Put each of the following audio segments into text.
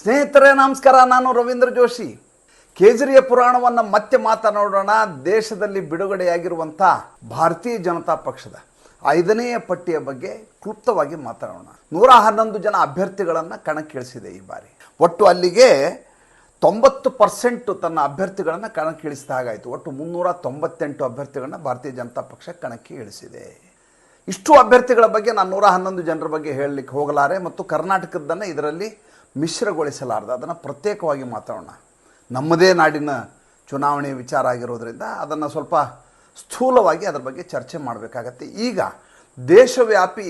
ಸ್ನೇಹಿತರೇ, ನಮಸ್ಕಾರ. ನಾನು ರವೀಂದ್ರ ಜೋಶಿ. ಕೇಜ್ರಿಯ ಪುರಾಣವನ್ನು ಮತ್ತೆ ಮಾತನಾಡೋಣ. ದೇಶದಲ್ಲಿ ಬಿಡುಗಡೆಯಾಗಿರುವಂಥ ಭಾರತೀಯ ಜನತಾ ಪಕ್ಷದ ಐದನೆಯ ಪಟ್ಟಿಯ ಬಗ್ಗೆ ಕ್ಲುಪ್ತವಾಗಿ ಮಾತನಾಡೋಣ. ನೂರ ಹನ್ನೊಂದು ಜನ ಅಭ್ಯರ್ಥಿಗಳನ್ನು ಕಣಕ್ಕಿಳಿಸಿದೆ ಈ ಬಾರಿ. ಒಟ್ಟು ಅಲ್ಲಿಗೆ ತೊಂಬತ್ತು ಪರ್ಸೆಂಟ್ ತನ್ನ ಅಭ್ಯರ್ಥಿಗಳನ್ನು ಕಣಕ್ಕಿಳಿಸಿದ ಹಾಗಾಯಿತು. ಒಟ್ಟು ಮುನ್ನೂರ ತೊಂಬತ್ತೆಂಟು ಅಭ್ಯರ್ಥಿಗಳನ್ನ ಭಾರತೀಯ ಜನತಾ ಪಕ್ಷ ಕಣಕ್ಕೆ ಇಳಿಸಿದೆ ಇಷ್ಟು ಅಭ್ಯರ್ಥಿಗಳ ಬಗ್ಗೆ ನಾನು ನೂರ ಹನ್ನೊಂದು ಜನರ ಬಗ್ಗೆ ಹೇಳಲಿಕ್ಕೆ ಹೋಗಲಾರೆ. ಮತ್ತು ಕರ್ನಾಟಕದ್ದನ್ನು ಇದರಲ್ಲಿ ಮಿಶ್ರಗೊಳಿಸಲಾರದು, ಅದನ್ನು ಪ್ರತ್ಯೇಕವಾಗಿ ಮಾತಾಡೋಣ. ನಮ್ಮದೇ ನಾಡಿನ ಚುನಾವಣೆ ವಿಚಾರ ಆಗಿರೋದ್ರಿಂದ ಅದನ್ನು ಸ್ವಲ್ಪ ಸ್ಥೂಲವಾಗಿ ಅದರ ಬಗ್ಗೆ ಚರ್ಚೆ ಮಾಡಬೇಕಾಗತ್ತೆ. ಈಗ ದೇಶವ್ಯಾಪಿ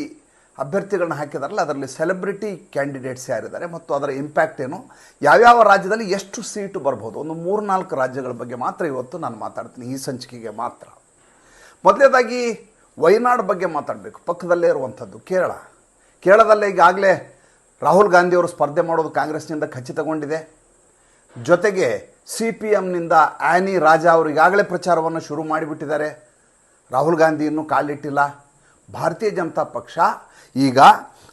ಅಭ್ಯರ್ಥಿಗಳನ್ನ ಹಾಕಿದಾರಲ್ಲ, ಅದರಲ್ಲಿ ಸೆಲೆಬ್ರಿಟಿ ಕ್ಯಾಂಡಿಡೇಟ್ಸ್ ಯಾರಿದ್ದಾರೆ ಮತ್ತು ಅದರ ಇಂಪ್ಯಾಕ್ಟ್ ಏನು? ಯಾವ್ಯಾವ ರಾಜ್ಯದಲ್ಲಿ ಎಷ್ಟು ಸೀಟು ಬರ್ಬೋದು? ಒಂದು ಮೂರು ನಾಲ್ಕು ರಾಜ್ಯಗಳ ಬಗ್ಗೆ ಮಾತ್ರ ಇವತ್ತು ನಾನು ಮಾತಾಡ್ತೀನಿ, ಈ ಸಂಚಿಕೆಗೆ ಮಾತ್ರ. ಮೊದಲನೇದಾಗಿ ವಯನಾಡ್ ಬಗ್ಗೆ ಮಾತಾಡಬೇಕು, ಪಕ್ಕದಲ್ಲೇ ಇರುವಂಥದ್ದು ಕೇರಳ. ಕೇರಳದಲ್ಲೇ ಈಗಾಗಲೇ ರಾಹುಲ್ ಗಾಂಧಿಯವರು ಸ್ಪರ್ಧೆ ಮಾಡೋದು ಕಾಂಗ್ರೆಸ್ನಿಂದ ಖಚಿತಗೊಂಡಿದೆ ಜೊತೆಗೆ ಸಿ ಪಿ ಎಮ್ನಿಂದ ಆ್ಯನಿ ರಾಜಾ ಅವರು ಈಗಾಗಲೇ ಪ್ರಚಾರವನ್ನು ಶುರು ಮಾಡಿಬಿಟ್ಟಿದ್ದಾರೆ. ರಾಹುಲ್ ಗಾಂಧಿ ಇನ್ನೂ ಕಾಲಿಟ್ಟಿಲ್ಲ. ಭಾರತೀಯ ಜನತಾ ಪಕ್ಷ ಈಗ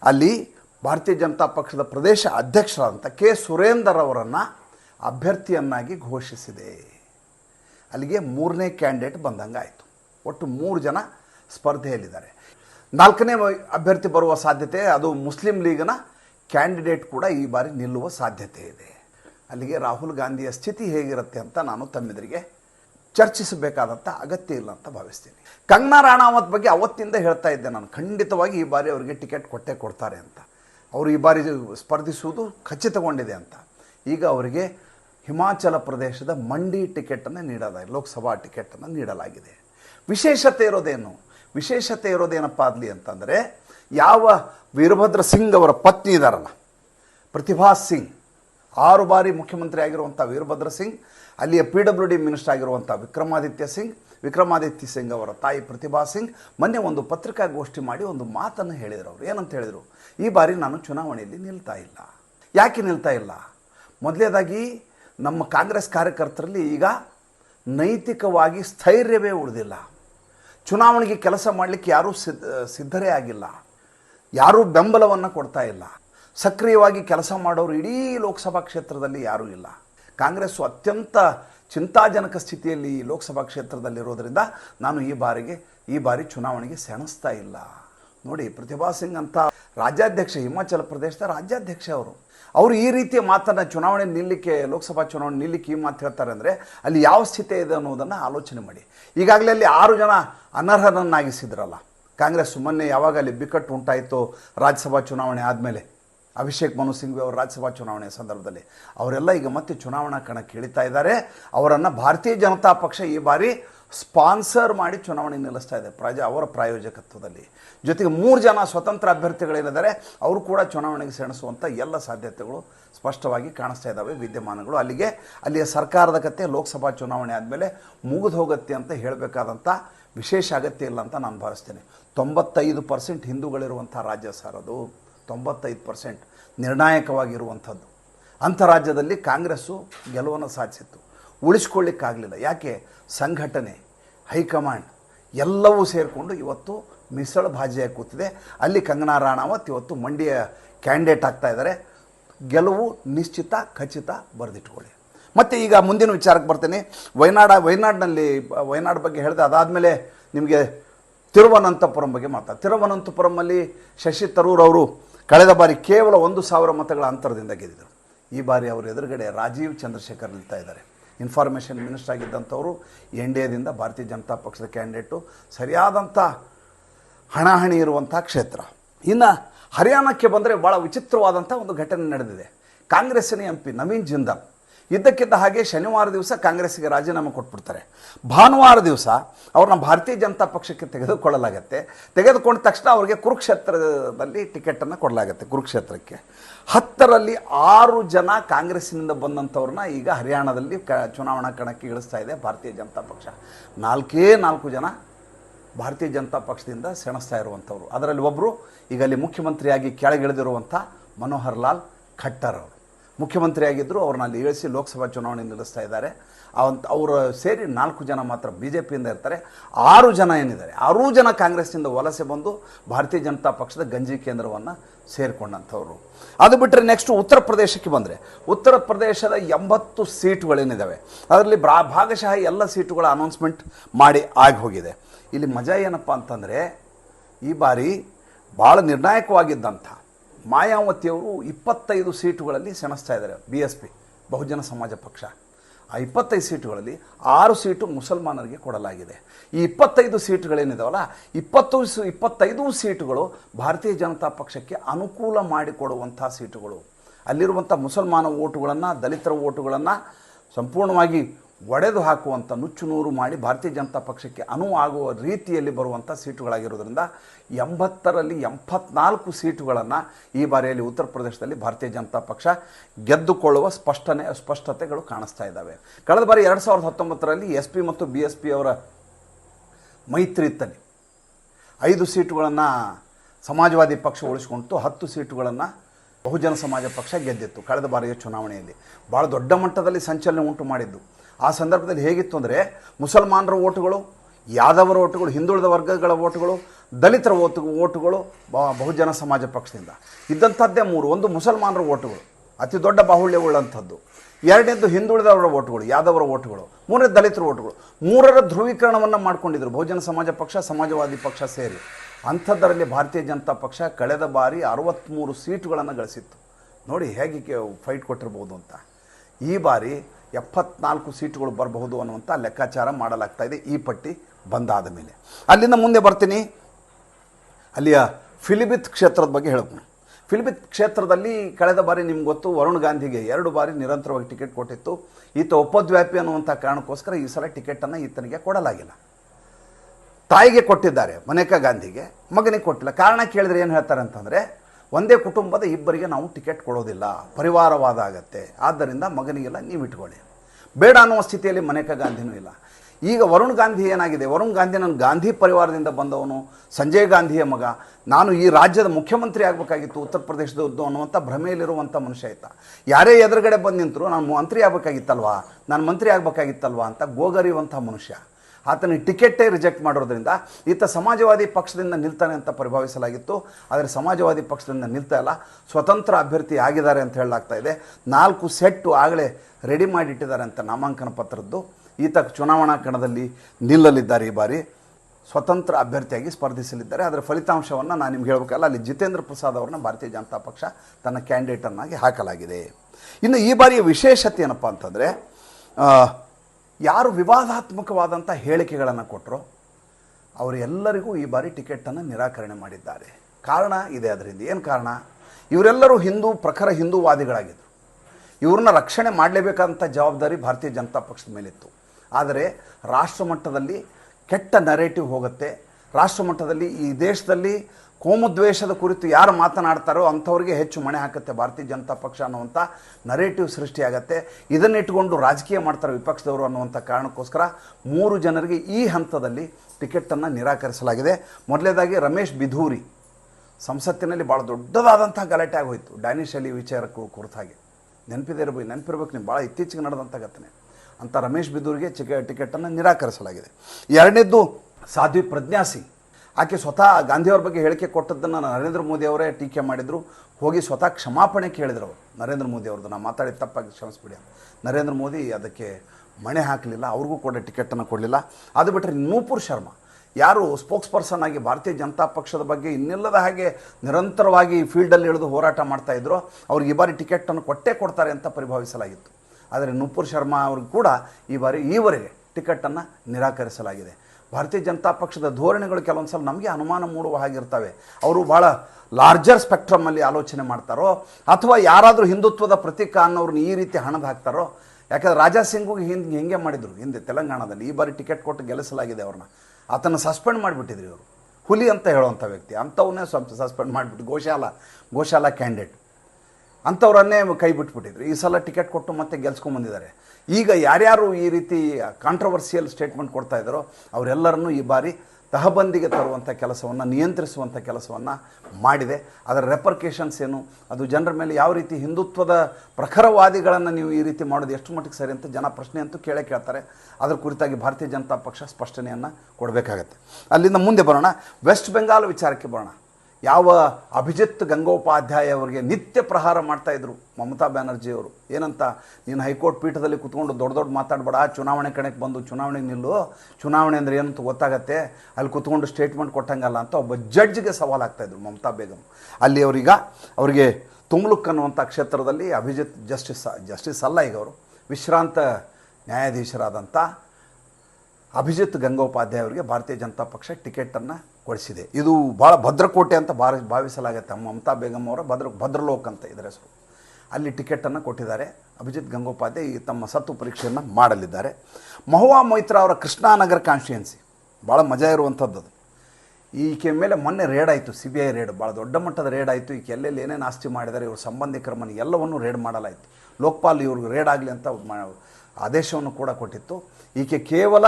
ಅಲ್ಲಿ ಭಾರತೀಯ ಜನತಾ ಪಕ್ಷದ ಪ್ರದೇಶ ಅಧ್ಯಕ್ಷರಾದಂಥ ಕೆ. ಸುರೇಂದರ್ ಅವರನ್ನು ಅಭ್ಯರ್ಥಿಯನ್ನಾಗಿ ಘೋಷಿಸಿದೆ. ಅಲ್ಲಿಗೆ ಮೂರನೇ ಕ್ಯಾಂಡಿಡೇಟ್ ಬಂದಂಗೆ ಆಯಿತು ಒಟ್ಟು ಮೂರು ಜನ ಸ್ಪರ್ಧೆಯಲ್ಲಿದ್ದಾರೆ. ನಾಲ್ಕನೇ ಅಭ್ಯರ್ಥಿ ಬರುವ ಸಾಧ್ಯತೆ ಅದು ಮುಸ್ಲಿಂ ಲೀಗ್ನ ಕ್ಯಾಂಡಿಡೇಟ್ ಕೂಡ ಈ ಬಾರಿ ನಿಲ್ಲುವ ಸಾಧ್ಯತೆ ಇದೆ. ಅಲ್ಲಿಗೆ ರಾಹುಲ್ ಗಾಂಧಿಯ ಸ್ಥಿತಿ ಹೇಗಿರುತ್ತೆ ಅಂತ ನಾನು ತಮ್ಮೆದುರಿಗೆ ಚರ್ಚಿಸಬೇಕಾದಂಥ ಅಗತ್ಯ ಇಲ್ಲ ಅಂತ ಭಾವಿಸ್ತೀನಿ. ಕಂಗನಾ ರಾಣಾವತ್ ಬಗ್ಗೆ ಅವತ್ತಿಂದ ಹೇಳ್ತಾ ಇದ್ದೆ ನಾನು, ಖಂಡಿತವಾಗಿ ಈ ಬಾರಿ ಅವರಿಗೆ ಟಿಕೆಟ್ ಕೊಟ್ಟೇ ಕೊಡ್ತಾರೆ ಅಂತ. ಅವರು ಈ ಬಾರಿ ಸ್ಪರ್ಧಿಸುವುದು ಖಚಿತಗೊಂಡಿದೆ ಅಂತ. ಈಗ ಅವರಿಗೆ ಹಿಮಾಚಲ ಪ್ರದೇಶದ ಮಂಡಿ ಟಿಕೆಟನ್ನು ನೀಡಲಾಗಿದೆ, ಲೋಕಸಭಾ ಟಿಕೆಟನ್ನು ನೀಡಲಾಗಿದೆ. ವಿಶೇಷತೆ ಇರೋದೇನು? ವಿಶೇಷತೆ ಇರೋದೇನಪ್ಪ ಆಗಲಿ ಅಂತಂದರೆ ಯಾವ ವೀರಭದ್ರ ಸಿಂಗ್ ಅವರ ಪತ್ನಿ ಇದ್ದಾರಲ್ಲ ಪ್ರತಿಭಾ ಸಿಂಗ್. ಆರು ಬಾರಿ ಮುಖ್ಯಮಂತ್ರಿ ಆಗಿರುವಂಥ ವೀರಭದ್ರ ಸಿಂಗ್, ಅಲ್ಲಿಯ ಪಿ ಡಬ್ಲ್ಯೂ ಡಿ ಮಿನಿಸ್ಟರ್ ಆಗಿರುವಂಥ ವಿಕ್ರಮಾದಿತ್ಯ ಸಿಂಗ್ ವಿಕ್ರಮಾದಿತ್ಯ ಸಿಂಗ್ ಅವರ ತಾಯಿ ಪ್ರತಿಭಾ ಸಿಂಗ್ ಮೊನ್ನೆ ಒಂದು ಪತ್ರಿಕಾಗೋಷ್ಠಿ ಮಾಡಿ ಒಂದು ಮಾತನ್ನು ಹೇಳಿದರು ಅವರು. ಏನಂತ ಹೇಳಿದರು? ಈ ಬಾರಿ ನಾನು ಚುನಾವಣೆಯಲ್ಲಿ ನಿಲ್ತಾ ಇಲ್ಲ. ಯಾಕೆ ನಿಲ್ತಾ ಇಲ್ಲ? ಮೊದಲೇದಾಗಿ ನಮ್ಮ ಕಾಂಗ್ರೆಸ್ ಕಾರ್ಯಕರ್ತರಲ್ಲಿ ಈಗ ನೈತಿಕವಾಗಿ ಸ್ಥೈರ್ಯವೇ ಉಳಿದಿಲ್ಲ. ಚುನಾವಣೆಗೆ ಕೆಲಸ ಮಾಡಲಿಕ್ಕೆ ಯಾರೂ ಸಿದ್ಧ, ಸಿದ್ಧರೇ ಆಗಿಲ್ಲ. ಯಾರೂ ಬೆಂಬಲವನ್ನು ಕೊಡ್ತಾ ಇಲ್ಲ. ಸಕ್ರಿಯವಾಗಿ ಕೆಲಸ ಮಾಡೋರು ಇಡೀ ಲೋಕಸಭಾ ಕ್ಷೇತ್ರದಲ್ಲಿ ಯಾರೂ ಇಲ್ಲ. ಕಾಂಗ್ರೆಸ್ಸು ಅತ್ಯಂತ ಚಿಂತಾಜನಕ ಸ್ಥಿತಿಯಲ್ಲಿ ಈ ಲೋಕಸಭಾ ಕ್ಷೇತ್ರದಲ್ಲಿರೋದ್ರಿಂದ ನಾನು ಈ ಬಾರಿಗೆ, ಈ ಬಾರಿ ಚುನಾವಣೆಗೆ ಸೆಣಸ್ತಾ ಇಲ್ಲ. ನೋಡಿ, ಪ್ರತಿಭಾ ಸಿಂಗ್ ಅಂತ ರಾಜ್ಯಾಧ್ಯಕ್ಷ, ಹಿಮಾಚಲ ಪ್ರದೇಶದ ರಾಜ್ಯಾಧ್ಯಕ್ಷ ಅವರು. ಅವರು ಈ ರೀತಿಯ ಮಾತನ್ನು ಚುನಾವಣೆ ನಿಲ್ಲಕ್ಕೆ, ಲೋಕಸಭಾ ಚುನಾವಣೆ ನಿಲ್ಲಕ್ಕೆ ಈ ಮಾತು ಹೇಳ್ತಾರೆ ಅಂದರೆ ಅಲ್ಲಿ ಯಾವ ಸ್ಥಿತಿ ಇದೆ ಅನ್ನೋದನ್ನು ಆಲೋಚನೆ ಮಾಡಿ. ಈಗಾಗಲೇ ಅಲ್ಲಿ ಆರು ಜನ ಅನರ್ಹರನ್ನಾಗಿಸಿದ್ರಲ್ಲ ಕಾಂಗ್ರೆಸ್ ಮೊನ್ನೆ ಯಾವಾಗ ಅಲ್ಲಿ ಬಿಕ್ಕಟ್ಟು ಉಂಟಾಯಿತು ರಾಜ್ಯಸಭಾ ಚುನಾವಣೆ ಆದಮೇಲೆ. ಅಭಿಷೇಕ್ ಮನು ಸಿಂಘ್ವಿ ಅವರು ರಾಜ್ಯಸಭಾ ಚುನಾವಣೆಯ ಸಂದರ್ಭದಲ್ಲಿ. ಅವರೆಲ್ಲ ಈಗ ಮತ್ತೆ ಚುನಾವಣಾ ಕಣಕ್ಕೆ ಇಳಿತಾ ಇದ್ದಾರೆ. ಅವರನ್ನು ಭಾರತೀಯ ಜನತಾ ಪಕ್ಷ ಈ ಬಾರಿ ಸ್ಪಾನ್ಸರ್ ಮಾಡಿ ಚುನಾವಣೆ ನಿಲ್ಲಿಸ್ತಾ ಇದೆ. ಪ್ರಜಾ, ಅವರ ಪ್ರಾಯೋಜಕತ್ವದಲ್ಲಿ. ಜೊತೆಗೆ ಮೂರು ಜನ ಸ್ವತಂತ್ರ ಅಭ್ಯರ್ಥಿಗಳೇನಿದ್ದಾರೆ, ಅವರು ಕೂಡ ಚುನಾವಣೆಗೆ ಸೆಣಸುವಂಥ ಎಲ್ಲ ಸಾಧ್ಯತೆಗಳು ಸ್ಪಷ್ಟವಾಗಿ ಕಾಣಿಸ್ತಾ ಇದ್ದಾವೆ, ವಿದ್ಯಮಾನಗಳು. ಅಲ್ಲಿಗೆ, ಅಲ್ಲಿಯ ಸರ್ಕಾರದ ಕತೆ ಲೋಕಸಭಾ ಚುನಾವಣೆ ಆದಮೇಲೆ ಮುಗಿದು ಹೋಗುತ್ತೆ ಅಂತ ಹೇಳಬೇಕಾದಂಥ ವಿಶೇಷ ಅಗತ್ಯ ಇಲ್ಲ ಅಂತ ನಾನು ಭಾವಿಸ್ತೇನೆ. ತೊಂಬತ್ತೈದು ಪರ್ಸೆಂಟ್ ಹಿಂದೂಗಳಿರುವಂಥ ರಾಜ್ಯ ಸರ್ ಅದು. ತೊಂಬತ್ತೈದು ಪರ್ಸೆಂಟ್ ನಿರ್ಣಾಯಕವಾಗಿರುವಂಥದ್ದು. ಅಂಥ ರಾಜ್ಯದಲ್ಲಿ ಕಾಂಗ್ರೆಸ್ಸು ಗೆಲುವನ್ನು ಸಾಧಿಸಿತ್ತು. ಉಳಿಸ್ಕೊಳ್ಳಿಕ್ಕಾಗಲಿಲ್ಲ. ಯಾಕೆ? ಸಂಘಟನೆ, ಹೈಕಮಾಂಡ್ ಎಲ್ಲವೂ ಸೇರಿಕೊಂಡು ಇವತ್ತು ಮಿಸಳ ಭಾಜಿಯಾಗಿ ಕೂತಿದೆ. ಅಲ್ಲಿ ಕಂಗನಾ ರಾಣಾವತ್ ಇವತ್ತು ಮಂಡ್ಯ ಕ್ಯಾಂಡಿಡೇಟ್ ಆಗ್ತಾ ಇದ್ದಾರೆ. ಗೆಲುವು ನಿಶ್ಚಿತ, ಖಚಿತ ಬರೆದಿಟ್ಕೊಳ್ಳಿ. ಮತ್ತು ಈಗ ಮುಂದಿನ ವಿಚಾರಕ್ಕೆ ಬರ್ತೇನೆ. ವಯನಾಡ, ವಯನಾಡಿನಲ್ಲಿ, ವಯನಾಡ್ ಬಗ್ಗೆ ಹೇಳಿದೆ ಅದಾದಮೇಲೆ ನಿಮಗೆ ತಿರುವನಂತಪುರಂ ಬಗ್ಗೆ ಮಾತಾಡ ತಿರುವನಂತಪುರಮಲ್ಲಿ ಶಶಿ ತರೂರ್ ಅವರು ಕಳೆದ ಬಾರಿ ಕೇವಲ ಒಂದು ಸಾವಿರ ಮತಗಳ ಅಂತರದಿಂದ ಗೆದ್ದಿದ್ದರು. ಈ ಬಾರಿ ಅವರ ಎದುರುಗಡೆ ರಾಜೀವ್ ಚಂದ್ರಶೇಖರ್ ನಿಲ್ತಾ ಇದ್ದಾರೆ. ಇನ್ಫಾರ್ಮೇಷನ್ ಮಿನಿಸ್ಟರ್ ಆಗಿದ್ದಂಥವರು ಎನ್ ಡಿ ಎದಿಂದ ಭಾರತೀಯ ಜನತಾ ಪಕ್ಷದ ಕ್ಯಾಂಡಿಡೇಟು ಸರಿಯಾದಂಥ ಹಣಾಹಣಿ ಇರುವಂಥ ಕ್ಷೇತ್ರ. ಇನ್ನು ಹರಿಯಾಣಕ್ಕೆ ಬಂದರೆ ಭಾಳ ವಿಚಿತ್ರವಾದಂಥ ಒಂದು ಘಟನೆ ನಡೆದಿದೆ. ಕಾಂಗ್ರೆಸ್ಸಿನ ಎಂ ಪಿ ನವೀನ್ ಜಿಂದಾಲ್ ಇದ್ದಕ್ಕಿದ್ದ ಹಾಗೆ ಶನಿವಾರ ದಿವಸ ಕಾಂಗ್ರೆಸ್ಗೆ ರಾಜೀನಾಮೆ ಕೊಟ್ಬಿಡ್ತಾರೆ. ಭಾನುವಾರ ದಿವಸ ಅವ್ರನ್ನ ಭಾರತೀಯ ಜನತಾ ಪಕ್ಷಕ್ಕೆ ತೆಗೆದುಕೊಳ್ಳಲಾಗತ್ತೆ. ತೆಗೆದುಕೊಂಡ ತಕ್ಷಣ ಅವರಿಗೆ ಕುರುಕ್ಷೇತ್ರದಲ್ಲಿ ಟಿಕೆಟನ್ನು ಕೊಡಲಾಗತ್ತೆ ಕುರುಕ್ಷೇತ್ರಕ್ಕೆ. ಹತ್ತರಲ್ಲಿ ಆರು ಜನ ಕಾಂಗ್ರೆಸ್ಸಿನಿಂದ ಬಂದಂಥವ್ರನ್ನ ಈಗ ಹರಿಯಾಣದಲ್ಲಿ ಕ ಚುನಾವಣಾ ಕಣಕ್ಕೆ ಇಳಿಸ್ತಾ ಇದೆ ಭಾರತೀಯ ಜನತಾ ಪಕ್ಷ. ನಾಲ್ಕೇ ನಾಲ್ಕು ಜನ ಭಾರತೀಯ ಜನತಾ ಪಕ್ಷದಿಂದ ಸೆಣಸ್ತಾ ಇರುವಂಥವ್ರು. ಅದರಲ್ಲಿ ಒಬ್ಬರು ಈಗ ಅಲ್ಲಿ ಮುಖ್ಯಮಂತ್ರಿಯಾಗಿ ಕೆಳಗಿಳಿದಿರುವಂಥ ಮನೋಹರ್ ಲಾಲ್ ಖಟ್ಟರ್ ಅವರು. ಮುಖ್ಯಮಂತ್ರಿ ಆಗಿದ್ದರು ಅವ್ರನ್ನ ಅಲ್ಲಿ ಇಳಿಸಿ ಲೋಕಸಭಾ ಚುನಾವಣೆ ನಿಲ್ಲಿಸ್ತಾ ಇದ್ದಾರೆ. ಅವಂತ ಅವರು ಸೇರಿ ನಾಲ್ಕು ಜನ ಮಾತ್ರ ಬಿ ಜೆ ಪಿಯಿಂದ ಇರ್ತಾರೆ. ಆರು ಜನ ಏನಿದ್ದಾರೆ? ಆರು ಜನ ಕಾಂಗ್ರೆಸ್ನಿಂದ ವಲಸೆ ಬಂದು ಭಾರತೀಯ ಜನತಾ ಪಕ್ಷದ ಗಂಜಿ ಕೇಂದ್ರವನ್ನು ಸೇರಿಕೊಂಡಂಥವ್ರು. ಅದು ಬಿಟ್ಟರೆ ನೆಕ್ಸ್ಟ್ ಉತ್ತರ ಪ್ರದೇಶಕ್ಕೆ ಬಂದರೆ, ಉತ್ತರ ಪ್ರದೇಶದ ಎಂಬತ್ತು ಸೀಟುಗಳೇನಿದ್ದಾವೆ ಅದರಲ್ಲಿ ಬ್ರಾ ಭಾಗಶಃ ಎಲ್ಲ ಸೀಟುಗಳ ಅನೌನ್ಸ್ಮೆಂಟ್ ಮಾಡಿ ಆಗಿ ಹೋಗಿದೆ ಇಲ್ಲಿ ಮಜಾ ಏನಪ್ಪ ಅಂತಂದರೆ, ಈ ಬಾರಿ ಭಾಳ ನಿರ್ಣಾಯಕವಾಗಿದ್ದಂಥ ಮಾಯಾವತಿಯವರು ಇಪ್ಪತ್ತೈದು ಸೀಟುಗಳಲ್ಲಿ ಸೆಣಸ್ತಾ ಇದ್ದಾರೆ ಬಿ ಎಸ್ ಪಿ ಬಹುಜನ ಸಮಾಜ ಪಕ್ಷ. ಆ ಇಪ್ಪತ್ತೈದು ಸೀಟುಗಳಲ್ಲಿ ಆರು ಸೀಟು ಮುಸಲ್ಮಾನರಿಗೆ ಕೊಡಲಾಗಿದೆ. ಈ ಇಪ್ಪತ್ತೈದು ಸೀಟುಗಳೇನಿದಾವಲ್ಲ, ಇಪ್ಪತ್ತು ಇಪ್ಪತ್ತೈದು ಸೀಟುಗಳು ಭಾರತೀಯ ಜನತಾ ಪಕ್ಷಕ್ಕೆ ಅನುಕೂಲ ಮಾಡಿಕೊಡುವಂಥ ಸೀಟುಗಳು. ಅಲ್ಲಿರುವಂಥ ಮುಸಲ್ಮಾನ ಓಟುಗಳನ್ನು, ದಲಿತರ ಓಟುಗಳನ್ನು ಸಂಪೂರ್ಣವಾಗಿ ಒಡೆದು ಹಾಕುವಂಥ ನುಚ್ಚು ನೂರು ಮಾಡಿ ಭಾರತೀಯ ಜನತಾ ಪಕ್ಷಕ್ಕೆ ಅನುವಾಗುವ ರೀತಿಯಲ್ಲಿ ಬರುವಂಥ ಸೀಟುಗಳಾಗಿರೋದ್ರಿಂದ ಎಂಬತ್ತರಲ್ಲಿ ಎಂಬತ್ನಾಲ್ಕು ಸೀಟುಗಳನ್ನು ಈ ಬಾರಿಯಲ್ಲಿ ಉತ್ತರ ಪ್ರದೇಶದಲ್ಲಿ ಭಾರತೀಯ ಜನತಾ ಪಕ್ಷ ಗೆದ್ದುಕೊಳ್ಳುವ ಸ್ಪಷ್ಟನೆ ಸ್ಪಷ್ಟತೆಗಳು ಕಾಣಿಸ್ತಾ ಇದ್ದಾವೆ. ಕಳೆದ ಬಾರಿ ಎರಡು ಸಾವಿರದ ಹತ್ತೊಂಬತ್ತರಲ್ಲಿ ಎಸ್ ಪಿ ಮತ್ತು ಬಿ ಎಸ್ ಪಿ ಅವರ ಮೈತ್ರಿ ಇತ್ತಲ್ಲಿ ಐದು ಸೀಟುಗಳನ್ನು ಸಮಾಜವಾದಿ ಪಕ್ಷ ಉಳಿಸ್ಕೊಂತು ಹತ್ತು ಸೀಟುಗಳನ್ನು ಬಹುಜನ ಸಮಾಜ ಪಕ್ಷ ಗೆದ್ದಿತ್ತು ಕಳೆದ ಬಾರಿಯ ಚುನಾವಣೆಯಲ್ಲಿ. ಭಾಳ ದೊಡ್ಡ ಮಟ್ಟದಲ್ಲಿ ಸಂಚಲನೆ ಉಂಟು ಮಾಡಿದ್ದು. ಆ ಸಂದರ್ಭದಲ್ಲಿ ಹೇಗಿತ್ತು ಅಂದರೆ ಮುಸಲ್ಮಾನರ ಓಟುಗಳು, ಯಾದವರ ಓಟುಗಳು, ಹಿಂದುಳಿದ ವರ್ಗಗಳ ಓಟುಗಳು, ದಲಿತರ ಓಟು, ಓಟುಗಳು ಬಹುಜನ ಸಮಾಜ ಪಕ್ಷದಿಂದ. ಇದ್ದಂಥದ್ದೇ ಮೂರು. ಒಂದು ಮುಸಲ್ಮಾನರ ಓಟುಗಳು, ಅತಿ ದೊಡ್ಡ ಬಾಹುಳ್ಯವುಳ್ಳಂಥದ್ದು. ಎರಡನೇದು ಹಿಂದುಳಿದವರ ಓಟುಗಳು, ಯಾದವರ ಓಟುಗಳು ಮೂರನೇ ದಲಿತರ ಓಟುಗಳು. ಮೂರರ ಧ್ರುವೀಕರಣವನ್ನು ಮಾಡಿಕೊಂಡಿದ್ದರು ಬಹುಜನ ಸಮಾಜ ಪಕ್ಷ, ಸಮಾಜವಾದಿ ಪಕ್ಷ ಸೇರಿ. ಅಂಥದ್ದರಲ್ಲಿ ಭಾರತೀಯ ಜನತಾ ಪಕ್ಷ ಕಳೆದ ಬಾರಿ ಅರವತ್ತ್ಮೂರು ಸೀಟುಗಳನ್ನು ಗಳಿಸಿತ್ತು. ನೋಡಿ ಹೇಗೆ ಫೈಟ್ ಕೊಟ್ಟಿರ್ಬೋದು ಅಂತ. ಈ ಬಾರಿ ಎಪ್ಪತ್ನಾಲ್ಕು ಸೀಟುಗಳು ಬರಬಹುದು ಅನ್ನುವಂಥ ಲೆಕ್ಕಾಚಾರ ಮಾಡಲಾಗ್ತಾ ಇದೆ ಈ ಪಟ್ಟಿ ಬಂದಾದ ಮೇಲೆ. ಅಲ್ಲಿಂದ ಮುಂದೆ ಬರ್ತೀನಿ. ಅಲ್ಲಿಯ ಫಿಲಿಬಿತ್ ಕ್ಷೇತ್ರದ ಬಗ್ಗೆ ಹೇಳ್ಬೋದು ಫಿಲಿಬಿತ್ ಕ್ಷೇತ್ರದಲ್ಲಿ ಕಳೆದ ಬಾರಿ ನಿಮ್ಗೆ ಗೊತ್ತು, ವರುಣ್ ಗಾಂಧಿಗೆ ಎರಡು ಬಾರಿ ನಿರಂತರವಾಗಿ ಟಿಕೆಟ್ ಕೊಟ್ಟಿತ್ತು. ಈತ ಒಪ್ಪದ್ವ್ಯಾಪಿ ಅನ್ನುವಂಥ ಕಾರಣಕ್ಕೋಸ್ಕರ ಈ ಸಲ ಟಿಕೆಟನ್ನು ಈತನಿಗೆ ಕೊಡಲಾಗಿಲ್ಲ. ತಾಯಿಗೆ ಕೊಟ್ಟಿದ್ದಾರೆ ಮನೇಕಾ ಗಾಂಧಿಗೆ, ಮಗನಿಗೆ ಕೊಟ್ಟಿಲ್ಲ. ಕಾರಣ ಕೇಳಿದ್ರೆ ಏನು ಹೇಳ್ತಾರೆ ಅಂತಂದರೆ ಒಂದೇ ಕುಟುಂಬದ ಇಬ್ಬರಿಗೆ ನಾವು ಟಿಕೆಟ್ ಕೊಡೋದಿಲ್ಲ ಪರಿವಾರವಾದ ಆಗತ್ತೆ ಆದ್ದರಿಂದ ಮಗನಿಗೆಲ್ಲ ನೀವು ಇಟ್ಕೊಳ್ಳಿ. ಬೇಡ ಅನ್ನುವ ಸ್ಥಿತಿಯಲ್ಲಿ ಮನೇಕಾ ಗಾಂಧಿನೂ ಇಲ್ಲ. ಈಗ ವರುಣ್ ಗಾಂಧಿ ಏನಾಗಿದೆ? ವರುಣ್ ಗಾಂಧಿ ನನ್ನ ಗಾಂಧಿ ಪರಿವಾರದಿಂದ ಬಂದವನು, ಸಂಜಯ್ ಗಾಂಧಿಯ ಮಗ. ನಾನು ಈ ರಾಜ್ಯದ ಮುಖ್ಯಮಂತ್ರಿ ಆಗಬೇಕಾಗಿತ್ತು, ಉತ್ತರ ಪ್ರದೇಶದದ್ದು ಅನ್ನುವಂಥ ಭ್ರಮೆಯಲ್ಲಿರುವಂಥ ಮನುಷ್ಯ ಆಯ್ತ ಯಾರೇ ಎದುರುಗಡೆ ಬಂದು ನಿಂತರು ನಾನು ಮಂತ್ರಿ ಆಗಬೇಕಾಗಿತ್ತಲ್ವಾ? ನಾನು ಮಂತ್ರಿ ಆಗಬೇಕಾಗಿತ್ತಲ್ವಾ ಅಂತ ಗೋಗರಿಯುವಂಥ ಮನುಷ್ಯ. ಆತನಿಗೆ ಟಿಕೆಟೇ ರಿಜೆಕ್ಟ್ ಮಾಡೋದ್ರಿಂದ ಈತ ಸಮಾಜವಾದಿ ಪಕ್ಷದಿಂದ ನಿಲ್ತಾನೆ ಅಂತ ಪರಿಭಾವಿಸಲಾಗಿತ್ತು. ಆದರೆ ಸಮಾಜವಾದಿ ಪಕ್ಷದಿಂದ ನಿಲ್ತಾ ಇಲ್ಲ. ಸ್ವತಂತ್ರ ಅಭ್ಯರ್ಥಿ ಆಗಿದ್ದಾರೆ ಅಂತ ಹೇಳಲಾಗ್ತಾ ಇದೆ. ನಾಲ್ಕು ಸೆಟ್ಟು ಆಗಲೇ ರೆಡಿ ಮಾಡಿಟ್ಟಿದ್ದಾರೆ ಅಂತ ನಾಮಾಂಕನ ಪತ್ರದ್ದು. ಈತ ಚುನಾವಣಾ ಕಣದಲ್ಲಿ ನಿಲ್ಲಲಿದ್ದಾರೆ ಈ ಬಾರಿ. ಸ್ವತಂತ್ರ ಅಭ್ಯರ್ಥಿಯಾಗಿ ಸ್ಪರ್ಧಿಸಲಿದ್ದಾರೆ. ಅದರ ಫಲಿತಾಂಶವನ್ನು ನಾನು ನಿಮ್ಗೆ ಹೇಳಬೇಕಲ್ಲ, ಅಲ್ಲಿ ಜಿತೇಂದ್ರ ಪ್ರಸಾದ್ ಅವರನ್ನ ಭಾರತೀಯ ಜನತಾ ಪಕ್ಷ ತನ್ನ ಕ್ಯಾಂಡಿಡೇಟನ್ನಾಗಿ ಹಾಕಲಾಗಿದೆ. ಇನ್ನು ಈ ಬಾರಿಯ ವಿಶೇಷತೆ ಏನಪ್ಪ ಅಂತಂದರೆ ಯಾರು ವಿವಾದಾತ್ಮಕವಾದಂಥ ಹೇಳಿಕೆಗಳನ್ನು ಕೊಟ್ಟರೋ ಅವರೆಲ್ಲರಿಗೂ ಈ ಬಾರಿ ಟಿಕೆಟನ್ನು ನಿರಾಕರಣೆ ಮಾಡಿದ್ದಾರೆ. ಕಾರಣ ಇದೆ ಅದರಿಂದ. ಏನು ಕಾರಣ? ಇವರೆಲ್ಲರೂ ಹಿಂದೂ, ಪ್ರಖರ ಹಿಂದೂವಾದಿಗಳಾಗಿದ್ದರು ಇವ್ರನ್ನ ರಕ್ಷಣೆ ಮಾಡಲೇಬೇಕಾದಂಥ ಜವಾಬ್ದಾರಿ ಭಾರತೀಯ ಜನತಾ ಪಕ್ಷದ ಮೇಲಿತ್ತು. ಆದರೆ ರಾಷ್ಟ್ರ ಮಟ್ಟದಲ್ಲಿ ಕೆಟ್ಟ ನರೇಟಿವ್ ಹೋಗುತ್ತೆ. ರಾಷ್ಟ್ರ ಮಟ್ಟದಲ್ಲಿ ಈ ದೇಶದಲ್ಲಿ ಕೋಮುದ್ವೇಷದ ಕುರಿತು ಯಾರು ಮಾತನಾಡ್ತಾರೋ ಅಂಥವ್ರಿಗೆ ಹೆಚ್ಚು ಮಣೆ ಹಾಕುತ್ತೆ ಭಾರತೀಯ ಜನತಾ ಪಕ್ಷ ಅನ್ನುವಂಥ ನರೇಟಿವ್ ಸೃಷ್ಟಿಯಾಗತ್ತೆ. ಇದನ್ನಿಟ್ಟುಕೊಂಡು ರಾಜಕೀಯ ಮಾಡ್ತಾರೆ ವಿಪಕ್ಷದವರು ಅನ್ನುವಂಥ ಕಾರಣಕ್ಕೋಸ್ಕರ ಮೂರು ಜನರಿಗೆ ಈ ಹಂತದಲ್ಲಿ ಟಿಕೆಟನ್ನು ನಿರಾಕರಿಸಲಾಗಿದೆ. ಮೊದಲನೇದಾಗಿ ರಮೇಶ್ ಬಿಧೂರಿ ಸಂಸತ್ತಿನಲ್ಲಿ ಭಾಳ ದೊಡ್ಡದಾದಂಥ ಗಲಾಟೆ ಆಗೋಯ್ತು. ಡ್ಯಾನಿಶ್ ಅಲಿ ವಿಚಾರಕ್ಕೂ ಕುರಿತಾಗಿ ನೆನಪಿದೆ ಇರಬೇಕು ನೆನಪಿರ್ಬೇಕು, ನೀವು ಭಾಳ ಇತ್ತೀಚೆಗೆ ನಡೆದಂಥ ಘಟನೆ. ಅಂತ ರಮೇಶ್ ಬಿದೂರಿಗೆ ಚಿಕೆ ಟಿಕೆಟನ್ನು ನಿರಾಕರಿಸಲಾಗಿದೆ. ಎರಡನೇದ್ದು ಸಾಧ್ವಿ ಪ್ರಜ್ಞಾ ಸಿಂಗ್ ಆಕೆ ಸ್ವತಃ ಗಾಂಧಿಯವ್ರ ಬಗ್ಗೆ ಹೇಳಿಕೆ ಕೊಟ್ಟದ್ದನ್ನು ನರೇಂದ್ರ ಮೋದಿ ಅವರೇ ಟೀಕೆ ಮಾಡಿದರು. ಹೋಗಿ ಸ್ವತಃ ಕ್ಷಮಾಪಣೆ ಕೇಳಿದರು ಅವರು. ನರೇಂದ್ರ ಮೋದಿ ಅವ್ರದ್ದು. ನಾನು ಮಾತಾಡಿ ತಪ್ಪಾಗಿ ಕ್ಷಮಿಸ್ಬಿಡಿ ಅಂತ. ನರೇಂದ್ರ ಮೋದಿ ಅದಕ್ಕೆ ಮಣೆ ಹಾಕಲಿಲ್ಲ. ಅವ್ರಿಗೂ ಕೂಡ ಟಿಕೆಟನ್ನು ಕೊಡಲಿಲ್ಲ. ಅದು ಬಿಟ್ಟರೆ ನೂಪುರ್ ಶರ್ಮಾ. ಯಾರು ಸ್ಪೋಕ್ಸ್ ಪರ್ಸನ್ ಆಗಿ ಭಾರತೀಯ ಜನತಾ ಪಕ್ಷದ ಬಗ್ಗೆ ಇನ್ನಿಲ್ಲದ ಹಾಗೆ ನಿರಂತರವಾಗಿ ಫೀಲ್ಡಲ್ಲಿ ಇಳಿದು ಹೋರಾಟ ಮಾಡ್ತಾ ಇದ್ರು. ಅವ್ರಿಗೆ ಈ ಬಾರಿ ಟಿಕೆಟನ್ನು ಕೊಟ್ಟೇ ಕೊಡ್ತಾರೆ ಅಂತ ಪರಿಭಾವಿಸಲಾಗಿತ್ತು. ಆದರೆ ನೂಪುರ್ ಶರ್ಮಾ ಅವ್ರಿಗೆ ಕೂಡ ಈ ಬಾರಿ ಈವರೆಗೆ ಟಿಕೆಟನ್ನು ನಿರಾಕರಿಸಲಾಗಿದೆ. ಭಾರತೀಯ ಜನತಾ ಪಕ್ಷದ ಧೋರಣೆಗಳು ಕೆಲವೊಂದು ಸಲ ನಮಗೆ ಅನುಮಾನ ಮೂಡುವ ಹಾಗಿರ್ತವೆ. ಅವರು ಭಾಳ ಲಾರ್ಜರ್ ಸ್ಪೆಕ್ಟ್ರಮಲ್ಲಿ ಆಲೋಚನೆ ಮಾಡ್ತಾರೋ, ಅಥವಾ ಯಾರಾದರೂ ಹಿಂದುತ್ವದ ಪ್ರತೀಕ ಅನ್ನೋರನ್ನ ಈ ರೀತಿ ಹಣದ ಹಾಕ್ತಾರೋ, ಯಾಕಂದ್ರೆ ರಾಜಾ ಸಿಂಗ್ಗೆ ಹಿಂದೆ ಹೆಂಗೆ ಮಾಡಿದರು? ಹಿಂದೆ ತೆಲಂಗಾಣದಲ್ಲಿ ಈ ಬಾರಿ ಟಿಕೆಟ್ ಕೊಟ್ಟು ಗೆಲ್ಲಿಸಲಾಗಿದೆ ಅವ್ರನ್ನ. ಆತನ ಸಸ್ಪೆಂಡ್ ಮಾಡಿಬಿಟ್ಟಿದ್ರು ಇವರು. ಹುಲಿ ಅಂತ ಹೇಳುವಂಥ ವ್ಯಕ್ತಿ. ಅಂಥವನ್ನೇ ಸಸ್ಪೆಂಡ್ ಮಾಡಿಬಿಟ್ಟು ಗೋಶಾಲ ಗೋಶಾಲ ಕ್ಯಾಂಡಿಡೇಟ್ ಅಂಥವ್ರನ್ನೇ ಕೈ ಬಿಟ್ಬಿಟ್ಟಿದ್ರು. ಈ ಸಲ ಟಿಕೆಟ್ ಕೊಟ್ಟು ಮತ್ತೆ ಗೆಲ್ಸ್ಕೊಂಬಂದಿದ್ದಾರೆ ಈಗ ಯಾರ್ಯಾರು ಈ ರೀತಿ ಕಾಂಟ್ರವರ್ಸಿಯಲ್ ಸ್ಟೇಟ್ಮೆಂಟ್ ಕೊಡ್ತಾ ಇದ್ದಾರೋ, ಅವರೆಲ್ಲರನ್ನೂ ಈ ಬಾರಿ ತಹಬಂದಿಗೆ ತರುವಂಥ ಕೆಲಸವನ್ನು ನಿಯಂತ್ರಿಸುವಂಥ ಕೆಲಸವನ್ನು ಮಾಡಿದೆ. ಅದರ ರೆಪರ್ಕೇಷನ್ಸ್ ಏನು, ಅದು ಜನರ ಮೇಲೆ ಯಾವ ರೀತಿ ಹಿಂದುತ್ವದ ಪ್ರಖರವಾದಿಗಳನ್ನು ನೀವು ಈ ರೀತಿ ಮಾಡೋದು ಎಷ್ಟು ಮಟ್ಟಿಗೆ ಸರಿ ಅಂತ ಜನ ಪ್ರಶ್ನೆ ಅಂತೂ ಕೇಳೇ ಕೇಳ್ತಾರೆ. ಅದರ ಕುರಿತಾಗಿ ಭಾರತೀಯ ಜನತಾ ಪಕ್ಷ ಸ್ಪಷ್ಟನೆಯನ್ನು ಕೊಡಬೇಕಾಗತ್ತೆ. ಅಲ್ಲಿಂದ ಮುಂದೆ ಬರೋಣ. ವೆಸ್ಟ್ ಬೆಂಗಾಲ್ ವಿಚಾರಕ್ಕೆ ಬರೋಣ. ಯಾವ ಅಭಿಜಿತ್ ಗಂಗೋಪಾಧ್ಯಾಯ ಅವರಿಗೆ ನಿತ್ಯ ಪ್ರಹಾರ ಮಾಡ್ತಾ ಇದ್ರು ಮಮತಾ ಬ್ಯಾನರ್ಜಿಯವರು. ಏನಂತ, ನೀನು ಹೈಕೋರ್ಟ್ ಪೀಠದಲ್ಲಿ ಕುತ್ಕೊಂಡು ದೊಡ್ಡ ದೊಡ್ಡ ಮಾತಾಡಬೇಡ ಚುನಾವಣೆ ಕಣಕ್ಕೆ ಬಂದು ಚುನಾವಣೆಗೆ ನಿಲ್ಲು. ಚುನಾವಣೆ ಅಂದರೆ ಏನಂತ ಗೊತ್ತಾಗತ್ತೆ, ಅಲ್ಲಿ ಕುತ್ಕೊಂಡು ಸ್ಟೇಟ್ಮೆಂಟ್ ಕೊಟ್ಟಂಗಲ್ಲ ಅಂತ ಒಬ್ಬ ಜಡ್ಜ್ಗೆ ಸವಾಲು ಆಗ್ತಾಯಿದ್ರು ಮಮತಾ ಬೇಗಂ. ಅಲ್ಲಿ ಅವರೀಗ, ಅವರಿಗೆ ತುಮ್ಲುಕ್ ಅನ್ನುವಂಥ ಕ್ಷೇತ್ರದಲ್ಲಿ ಅಭಿಜಿತ್ ಜಸ್ಟಿಸ್ ಜಸ್ಟಿಸ್ ಅಲ್ಲ ಈಗ ಅವರು. ವಿಶ್ರಾಂತ ನ್ಯಾಯಾಧೀಶರಾದಂಥ ಅಭಿಜಿತ್ ಗಂಗೋಪಾಧ್ಯಾಯ ಅವರಿಗೆ ಭಾರತೀಯ ಜನತಾ ಪಕ್ಷ ಟಿಕೆಟನ್ನು ಕೊಡಿಸಿದೆ. ಇದು ಭಾಳ ಭದ್ರಕೋಟೆ ಅಂತ ಭಾರ, ಭಾವಿಸಲಾಗುತ್ತೆ. ಮಮತಾ ಬೇಗಂ ಅವರ ಭದ್ರ, ಭದ್ರಲೋಕ್ ಅಂತ ಇದರ ಹೆಸರು. ಅಲ್ಲಿ ಟಿಕೆಟನ್ನು ಕೊಟ್ಟಿದ್ದಾರೆ. ಅಭಿಜಿತ್ ಗಂಗೋಪಾಧ್ಯಾಯ ಈ ತಮ್ಮ ಸತ್ತು ಪರೀಕ್ಷೆಯನ್ನು ಮಾಡಲಿದ್ದಾರೆ. ಮಹುವಾ ಮೈತ್ರಾ ಅವರ ಕೃಷ್ಣಾನಗರ ಕಾನ್ಸ್ಟಿಟ್ಯುಯೆನ್ಸಿ ಭಾಳ ಮಜಾ ಇರುವಂಥದ್ದು ಅದು. ಈಕೆ ಮೇಲೆ ಮೊನ್ನೆ ರೇಡ್ ಆಯಿತು ಸಿ ಬಿ ಐ ರೇಡ್ ಭಾಳ ದೊಡ್ಡ ಮಟ್ಟದ ರೇಡ್ ಆಯಿತು. ಈಕೆ ಎಲ್ಲೆಲ್ಲಿ ಏನೇನು ಆಸ್ತಿ ಮಾಡಿದ್ದಾರೆ, ಇವರು ಸಂಬಂಧಿಕರ ಮನೆ ಎಲ್ಲವನ್ನೂ ರೇಡ್ ಮಾಡಲಾಯಿತು. ಲೋಕಪಾಲ್ ಇವ್ರಿಗೆ ರೇಡ್ ಆಗಲಿ ಅಂತ ಆದೇಶವನ್ನು ಕೂಡ ಕೊಟ್ಟಿತ್ತು. ಈಕೆ ಕೇವಲ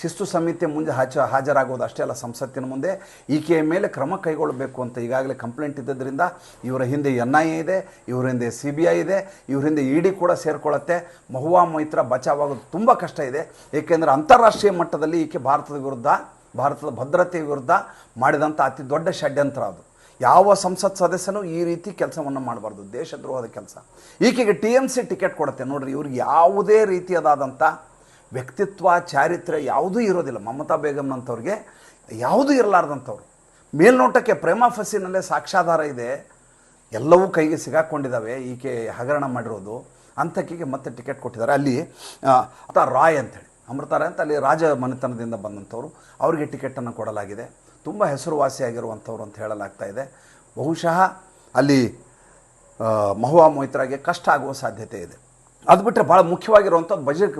ಶಿಸ್ತು ಸಮಿತಿ ಮುಂದೆ ಹಾಜ ಹಾಜರಾಗೋದು ಅಷ್ಟೇ ಅಲ್ಲ, ಸಂಸತ್ತಿನ ಮುಂದೆ. ಈಕೆಯ ಮೇಲೆ ಕ್ರಮ ಕೈಗೊಳ್ಳಬೇಕು ಅಂತ ಈಗಾಗಲೇ ಕಂಪ್ಲೇಂಟ್ ಇದ್ದದ್ರಿಂದ ಇವರ ಹಿಂದೆ ಎನ್ ಐ ಎ ಇದೆ, ಇವರ ಹಿಂದೆ ಸಿ ಬಿ ಐ ಇದೆ, ಇವ್ರ ಹಿಂದೆ ಇ ಡಿ ಕೂಡ ಸೇರಿಕೊಳ್ಳುತ್ತೆ. ಮಹುವಾ ಮೈತ್ರ ಬಚಾವಾಗೋದು ತುಂಬ ಕಷ್ಟ ಇದೆ. ಏಕೆಂದರೆ ಅಂತಾರಾಷ್ಟ್ರೀಯ ಮಟ್ಟದಲ್ಲಿ ಈಕೆ ಭಾರತದ ವಿರುದ್ಧ, ಭಾರತದ ಭದ್ರತೆಯ ವಿರುದ್ಧ ಮಾಡಿದಂಥ ಅತಿ ದೊಡ್ಡ ಷಡ್ಯಂತ್ರ ಅದು. ಯಾವ ಸಂಸತ್ ಸದಸ್ಯನೂ ಈ ರೀತಿ ಕೆಲಸವನ್ನು ಮಾಡಬಾರ್ದು. ದೇಶದ್ರೋಹದ ಕೆಲಸ. ಈಕೆಗೆ ಟಿ ಎಂ ಸಿ ಟಿಕೆಟ್ ಕೊಡುತ್ತೆ. ನೋಡ್ರಿ, ಇವ್ರಿಗೆ ಯಾವುದೇ ರೀತಿಯದಾದಂಥ ವ್ಯಕ್ತಿತ್ವ, ಚಾರಿತ್ರ್ಯ ಯಾವುದೂ ಇರೋದಿಲ್ಲ. ಮಮತಾ ಬೇಗಮ್ನಂಥವ್ರಿಗೆ ಯಾವುದೂ ಇರಲಾರ್ದಂಥವ್ರು. ಮೇಲ್ನೋಟಕ್ಕೆ ಪ್ರೇಮ ಫಸಿನಲ್ಲೇ ಸಾಕ್ಷಾಧಾರ ಇದೆ. ಎಲ್ಲವೂ ಕೈಗೆ ಸಿಗಾಕೊಂಡಿದ್ದಾವೆ. ಈಕೆ ಹಗರಣ ಮಾಡಿರೋದು. ಅಂಥಕ್ಕಿಗೆ ಮತ್ತೆ ಟಿಕೆಟ್ ಕೊಟ್ಟಿದ್ದಾರೆ. ಅಲ್ಲಿ ಅಥ ರಾಯ್ ಅಂತೇಳಿ ಅಮೃತ ರಾಯ್ ಅಂತ ಅಲ್ಲಿ ರಾಜ ಮನೆತನದಿಂದ ಬಂದಂಥವ್ರು. ಅವರಿಗೆ ಟಿಕೆಟನ್ನು ಕೊಡಲಾಗಿದೆ. ತುಂಬ ಹೆಸರುವಾಸಿಯಾಗಿರುವಂಥವ್ರು ಅಂತ ಹೇಳಲಾಗ್ತಾ ಇದೆ. ಬಹುಶಃ ಅಲ್ಲಿ ಮಹುವಾ ಮೊಹಿತ್ರಾಗೆ ಕಷ್ಟ ಆಗುವ ಸಾಧ್ಯತೆ ಇದೆ. ಅದು ಬಿಟ್ಟರೆ ಭಾಳ ಮುಖ್ಯವಾಗಿರುವಂಥ ಬಜೆಟ್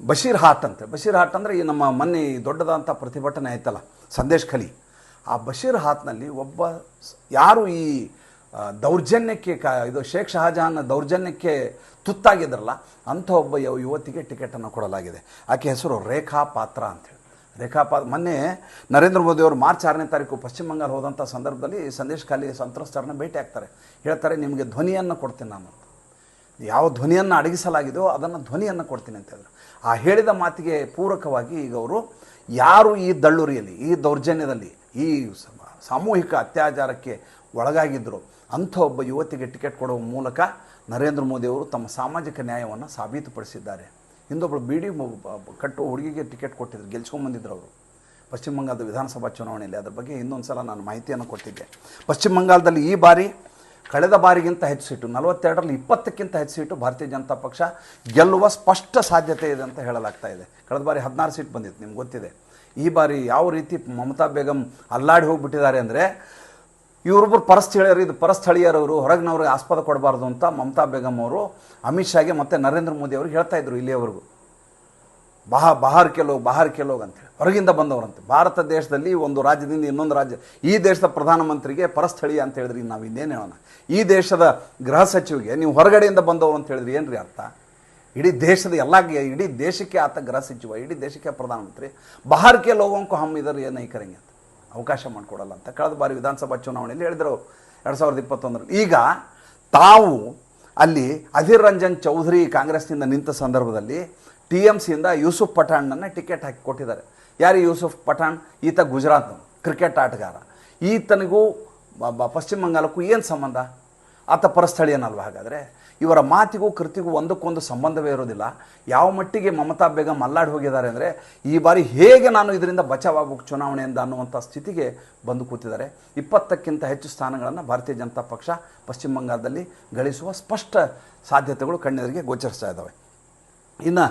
ಬಶೀರ್ ಹಾಟ್ ಅಂತ. ಬಶೀರ್ ಹಾಟ್ ಅಂದರೆ ಈ ನಮ್ಮ ಮೊನ್ನೆ ಈ ದೊಡ್ಡದಂಥ ಪ್ರತಿಭಟನೆ ಆಯ್ತಲ್ಲ, ಸಂದೇಶ್ ಖಲಿ. ಆ ಬಶೀರ್ ಹಾತ್ನಲ್ಲಿ ಒಬ್ಬ ಯಾರು ಈ ದೌರ್ಜನ್ಯಕ್ಕೆ ಕ, ಇದು ಶೇಖ್ ಶಹಜಹಾನ್ ದೌರ್ಜನ್ಯಕ್ಕೆ ತುತ್ತಾಗಿದ್ರಲ್ಲ, ಅಂಥ ಒಬ್ಬ ಯುವತಿಗೆ ಟಿಕೆಟನ್ನು ಕೊಡಲಾಗಿದೆ. ಆಕೆ ಹೆಸರು ರೇಖಾ ಪಾತ್ರ ಅಂತೇಳಿ ರೇಖಾ ಪಾತ್ರ ಮೊನ್ನೆ ನರೇಂದ್ರ ಮೋದಿ ಅವರು ಮಾರ್ಚ್ ಆರನೇ ತಾರೀಕು ಪಶ್ಚಿಮ ಬಂಗಾಳ ಹೋದಂಥ ಸಂದರ್ಭದಲ್ಲಿ ಸಂದೇಶ್ ಖಾಲಿ ಸಂತ್ರಸ್ತರನ್ನ ಭೇಟಿ ಆಗ್ತಾರೆ. ಹೇಳ್ತಾರೆ, ನಿಮಗೆ ಧ್ವನಿಯನ್ನು ಕೊಡ್ತೀನಿ ನಾನು ಯಾವ ಧ್ವನಿಯನ್ನು ಅಡಗಿಸಲಾಗಿದೆಯೋ ಅದನ್ನು ಧ್ವನಿಯನ್ನು ಕೊಡ್ತೀನಿ ಅಂತ ಹೇಳಿದ್ರು. ಆ ಹೇಳಿದ ಮಾತಿಗೆ ಪೂರಕವಾಗಿ ಈಗ ಅವರು ಯಾರು ಈ ದಳ್ಳುರಿಯಲ್ಲಿ, ಈ ದೌರ್ಜನ್ಯದಲ್ಲಿ, ಈ ಸಾಮೂಹಿಕ ಅತ್ಯಾಚಾರಕ್ಕೆ ಒಳಗಾಗಿದ್ದರು ಅಂಥ ಒಬ್ಬ ಯುವತಿಗೆ ಟಿಕೆಟ್ ಕೊಡುವ ಮೂಲಕ ನರೇಂದ್ರ ಮೋದಿಯವರು ತಮ್ಮ ಸಾಮಾಜಿಕ ನ್ಯಾಯವನ್ನು ಸಾಬೀತುಪಡಿಸಿದ್ದಾರೆ. ಹಿಂದೊಬ್ಬಳು ಬಿಡಿ ಕಟ್ಟು ಹುಡುಗಿಗೆ ಟಿಕೆಟ್ ಕೊಟ್ಟಿದ್ರು ಗೆಲ್ಸ್ಕೊಂಬಂದಿದ್ರು ಅವರು. ಪಶ್ಚಿಮ ಬಂಗಾಳದ ವಿಧಾನಸಭಾ ಚುನಾವಣೆಯಲ್ಲಿ ಅದರ ಬಗ್ಗೆ ಇನ್ನೊಂದು ಸಲ ನಾನು ಮಾಹಿತಿಯನ್ನು ಕೊಟ್ಟಿದ್ದೆ. ಪಶ್ಚಿಮ ಬಂಗಾಳದಲ್ಲಿ ಈ ಬಾರಿ ಕಳೆದ ಬಾರಿಗಿಂತ ಹೆಚ್ಚು ಸೀಟು, ನಲವತ್ತೆರಡರಲ್ಲಿ ಇಪ್ಪತ್ತಕ್ಕಿಂತ ಹೆಚ್ಚು ಸೀಟು ಭಾರತೀಯ ಜನತಾ ಪಕ್ಷ ಗೆಲ್ಲುವ ಸ್ಪಷ್ಟ ಸಾಧ್ಯತೆ ಇದೆ ಅಂತ ಹೇಳಲಾಗ್ತಾ ಇದೆ. ಕಳೆದ ಬಾರಿ ಹದಿನಾರು ಸೀಟ್ ಬಂದಿತ್ತು, ನಿಮ್ಗೆ ಗೊತ್ತಿದೆ. ಈ ಬಾರಿ ಯಾವ ರೀತಿ ಮಮತಾ ಬೇಗಂ ಅಲ್ಲಾಡಿ ಹೋಗಿಬಿಟ್ಟಿದ್ದಾರೆ ಅಂದರೆ ಇವರೊಬ್ಬರು ಪರಸ್ಥಳೀಯರು, ಇದು ಪರಸ್ಥಳೀಯರವರು, ಹೊರಗಿನವ್ರಿಗೆ ಆಸ್ಪದ ಕೊಡಬಾರ್ದು ಅಂತ ಮಮತಾ ಬೇಗಂ ಅವರು ಅಮಿತ್ ಶಾಗೆ ಮತ್ತು ನರೇಂದ್ರ ಮೋದಿ ಅವರು ಹೇಳ್ತಾ ಇದ್ರು ಇಲ್ಲಿಯವರೆಗೂ. ಬಹ, ಬಹಾರ್ ಕೆಲವು ಬಹಾರ್ ಕೆಲವು ಅಂತೇಳಿ ಹೊರಗಿಂದ ಬಂದವರಂತೆ. ಭಾರತ ದೇಶದಲ್ಲಿ ಒಂದು ರಾಜ್ಯದಿಂದ ಇನ್ನೊಂದು ರಾಜ್ಯ. ಈ ದೇಶದ ಪ್ರಧಾನಮಂತ್ರಿಗೆ ಪರಸ್ಥಳೀಯ ಅಂತ ಹೇಳಿದ್ರಿ ನಾವು ಇನ್ನೇನು ಹೇಳೋಣ. ಈ ದೇಶದ ಗೃಹ ಸಚಿವಿಗೆ ನೀವು ಹೊರಗಡೆಯಿಂದ ಬಂದವರು ಅಂತ ಹೇಳಿದ್ರಿ ಏನ್ರಿ ಅರ್ಥ? ಇಡೀ ದೇಶದ ಎಲ್ಲ ಇಡೀ ದೇಶಕ್ಕೆ ಆತ ಗೃಹ ಸಚಿವ, ಇಡೀ ದೇಶಕ್ಕೆ ಪ್ರಧಾನಮಂತ್ರಿ. ಬಹಾರ್ಕೆ ಲೋಗೋಂಕು ಹಮ್ ಇದರ ಏನು ಐಕರಂಗೆ ಅಂತ. ಅವಕಾಶ ಮಾಡಿಕೊಡಲ್ಲ ಅಂತ. ಕಳೆದ ಬಾರಿ ವಿಧಾನಸಭಾ ಚುನಾವಣೆಯಲ್ಲಿ ಹೇಳಿದರು ಎರಡು ಸಾವಿರದ ಇಪ್ಪತ್ತೊಂದರಲ್ಲಿ. ಈಗ ತಾವು ಅಲ್ಲಿ ಅಧೀರ್ ರಂಜನ್ ಚೌಧರಿ ಕಾಂಗ್ರೆಸ್ನಿಂದ ನಿಂತ ಸಂದರ್ಭದಲ್ಲಿ ಟಿ ಎಂ ಸಿಯಿಂದ ಯೂಸುಫ್ ಪಠಾಣ್ನನ್ನು ಟಿಕೆಟ್ ಹಾಕಿ ಕೊಟ್ಟಿದ್ದಾರೆ. ಯಾರು ಯೂಸುಫ್ ಪಠಾಣ್? ಈತ ಗುಜರಾತ್ ಕ್ರಿಕೆಟ್ ಆಟಗಾರ. ಈತನಿಗೂ ಪಶ್ಚಿಮ ಬಂಗಾಲಕ್ಕೂ ಏನು ಸಂಬಂಧ? ಆತ ಪರಸ್ಥಳೀಯನಲ್ವ ಹಾಗಾದರೆ? ಇವರ ಮಾತಿಗೂ ಕೃತಿಗೂ ಒಂದಕ್ಕೊಂದು ಸಂಬಂಧವೇ ಇರೋದಿಲ್ಲ. ಯಾವ ಮಟ್ಟಿಗೆ ಮಮತಾ ಬೇಗ ಮಲ್ಲಾಡಿ ಹೋಗಿದ್ದಾರೆ ಅಂದರೆ, ಈ ಬಾರಿ ಹೇಗೆ ನಾನು ಇದರಿಂದ ಬಚಾವಾಗಬೇಕು ಚುನಾವಣೆಯಿಂದ ಅನ್ನುವಂಥ ಸ್ಥಿತಿಗೆ ಬಂದು ಕೂತಿದ್ದಾರೆ. ಇಪ್ಪತ್ತಕ್ಕಿಂತ ಹೆಚ್ಚು ಸ್ಥಾನಗಳನ್ನು ಭಾರತೀಯ ಜನತಾ ಪಕ್ಷ ಪಶ್ಚಿಮ ಬಂಗಾಳದಲ್ಲಿ ಗಳಿಸುವ ಸ್ಪಷ್ಟ ಸಾಧ್ಯತೆಗಳು ಕಣ್ಣೆದರಿಗೆ ಗೋಚರಿಸ್ತಾ ಇದ್ದಾವೆ. ಇನ್ನು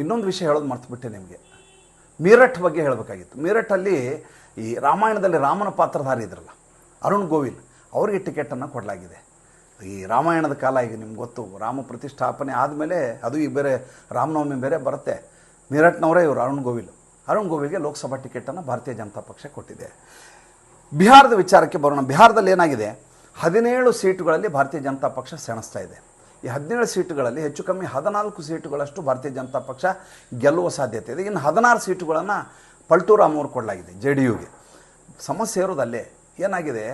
ಇನ್ನೊಂದು ವಿಷಯ ಹೇಳೋದು ಮರ್ತುಬಿಟ್ಟೆ ನಿಮಗೆ. ಮೀರಠ್ ಬಗ್ಗೆ ಹೇಳಬೇಕಾಗಿತ್ತು. ಮೀರಠಲ್ಲಿ ಈ ರಾಮಾಯಣದಲ್ಲಿ ರಾಮನ ಪಾತ್ರಧಾರಿ ಇದ್ರಲ್ಲ, ಅರುಣ್ ಗೋವಿಲ್, ಅವರಿಗೆ ಟಿಕೆಟನ್ನು ಕೊಡಲಾಗಿದೆ. ಈ ರಾಮಾಯಣದ ಕಾಲ ಈಗ ನಿಮ್ಗೆ ಗೊತ್ತು, ರಾಮ ಪ್ರತಿಷ್ಠಾಪನೆ ಆದಮೇಲೆ ಅದು ಈ ಬೇರೆ ರಾಮನವಮಿ ಬೇರೆ ಬರುತ್ತೆ. ಮೀರಟ್ನವರೇ ಇವರು, ಅರುಣ್ ಗೋವಿಲ್. ಅರುಣ್ ಗೋವಿಲ್ಗೆ ಲೋಕಸಭಾ ಟಿಕೆಟನ್ನು ಭಾರತೀಯ ಜನತಾ ಪಕ್ಷ ಕೊಟ್ಟಿದೆ. ಬಿಹಾರದ ವಿಚಾರಕ್ಕೆ ಬರೋಣ. ಬಿಹಾರದಲ್ಲಿ ಏನಾಗಿದೆ? ಹದಿನೇಳು ಸೀಟುಗಳಲ್ಲಿ ಭಾರತೀಯ ಜನತಾ ಪಕ್ಷ ಸೆಣಸ್ತಾ ಇದೆ. ಈ ಹದಿನೇಳು ಸೀಟುಗಳಲ್ಲಿ ಹೆಚ್ಚು ಕಮ್ಮಿ ಹದಿನಾಲ್ಕು ಸೀಟುಗಳಷ್ಟು ಭಾರತೀಯ ಜನತಾ ಪಕ್ಷ ಗೆಲ್ಲುವ ಸಾಧ್ಯತೆ ಇದೆ. ಇನ್ನು ಹದಿನಾರು ಸೀಟುಗಳನ್ನು ಪಲ್ಟೂರಾಮ್ ಅವ್ರು ಕೊಡಲಾಗಿದೆ, ಜೆ ಡಿ ಯುಗೆ ಸಮಸ್ಯೆ ಇರೋದಲ್ಲೇ ಏನಾಗಿದೆ,